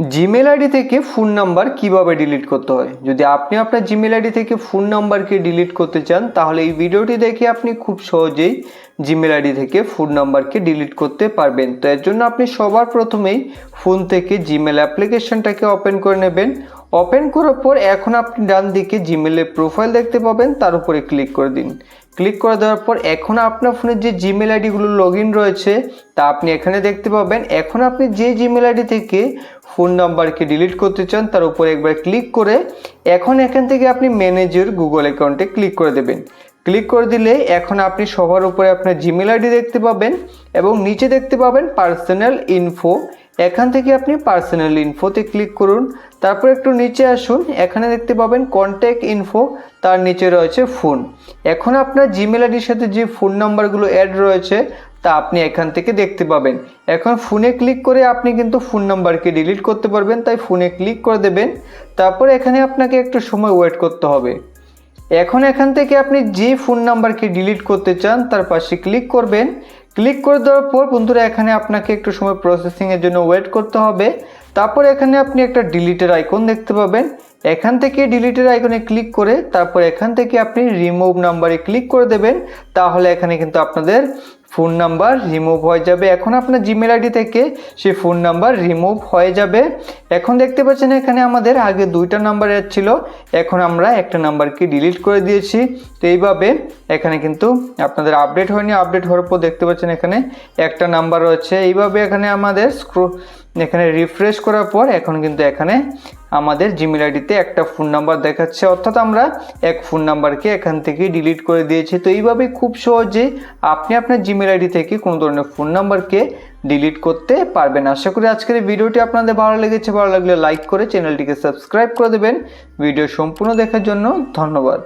Gmail ID থেকে phone number কীভাবে delete করতে হয়? যদি আপনি আপনার জিমেল আইডি থেকে ফোন নাম্বারকে ডিলিট করতে চান, তাহলে এই ভিডিওটি দেখে আপনি খুব সহজেই জিমেল আইডি থেকে ফোন নাম্বারকে ডিলিট করতে পারবেন। তো এর জন্য আপনি সবার প্রথমেই ফোন থেকে জিমেল অ্যাপ্লিকেশনটাকে ওপেন করে নেবেন। ওপেন করার পর এখন আপনি ডান দিকে জিমেলের প্রোফাইল দেখতে পাবেন, তার উপরে ক্লিক করে দিন। ক্লিক করে দেওয়ার পর এখন আপনার ফোনের যে জিমেল আইডিগুলো লগ ইন রয়েছে, তা আপনি এখানে দেখতে পাবেন। এখন আপনি যে জিমেল আইডি থেকে ফোন নাম্বারকে ডিলিট করতে চান, তার উপরে একবার ক্লিক করে এখন এখান থেকে আপনি ম্যানেজার গুগল অ্যাকাউন্টে ক্লিক করে দেবেন। ক্লিক করে দিলে এখন আপনি সবার উপরে আপনার জিমেল আইডি দেখতে পাবেন এবং নিচে দেখতে পাবেন পার্সোনাল ইনফো এখান থেকে আপনি পার্সোনাল ইনফোতে ক্লিক করুন। তারপর একটু নিচে আসুন। এখানে দেখতে পাবেন কন্ট্যাক্ট ইনফো তার নিচে রয়েছে ফোন এখন আপনার জিমেল আইডির সাথে যে ফোন নাম্বারগুলো অ্যাড রয়েছে, তা আপনি এখান থেকে দেখতে পাবেন। এখন ফোনে ক্লিক করে আপনি কিন্তু ফোন নাম্বারকে ডিলিট করতে পারবেন, তাই ফোনে ক্লিক করে দেবেন। তারপর এখানে আপনাকে একটু সময় ওয়েট করতে হবে। এখন এখান থেকে আপনি যে ফোন নাম্বারকে ডিলিট করতে চান, তার পাশে ক্লিক করবেন। ক্লিক করে দেওয়ার পর বন্ধুরা, এখানে আপনাকে একটু সময় প্রসেসিংয়ের জন্য ওয়েট করতে হবে। তারপর এখানে আপনি একটা ডিলিটের আইকন দেখতে পাবেন। এখান থেকে ডিলিটের আইকনে ক্লিক করে তারপর এখান থেকে আপনি রিমুভ নাম্বারে ক্লিক করে দেবেন। তাহলে এখানে কিন্তু আপনাদের ফোন নাম্বার রিমুভ হয়ে যাবে। এখন আপনার জিমেল আইডি থেকে সেই ফোন নাম্বার রিমুভ হয়ে যাবে। এখন দেখতে পাচ্ছেন এখানে আমাদের আগে দুইটা নাম্বার ছিল, এখন আমরা একটা নাম্বারকে ডিলিট করে দিয়েছি। তো এইভাবে এখানে কিন্তু আপনাদের আপডেট হয়নি আপডেট হওয়ার পর দেখতে পাচ্ছেন এখানে একটা নাম্বার রয়েছে। এইভাবে এখানে আমাদের স্ক্রো এখানে রিফ্রেশ করার পর এখন কিন্তু এখানে আমাদের জিমেল আইডিতে একটা ফোন নাম্বার দেখাচ্ছে। অর্থাৎ আমরা এক ফোন নাম্বারকে এখান থেকে ডিলিট করে দিয়েছি। তো এইভাবে খুব সহজে আপনি আপনার জিমেল আইডি থেকে কোনো ধরনের ফোন নাম্বারকে ডিলিট করতে পারবেন। আশা করি আজকের ভিডিওটি আপনাদের ভালো লেগেছে। ভালো লাগলে লাইক করে চ্যানেলটিকে সাবস্ক্রাইব করে দেবেন। ভিডিও সম্পূর্ণ দেখার জন্য ধন্যবাদ।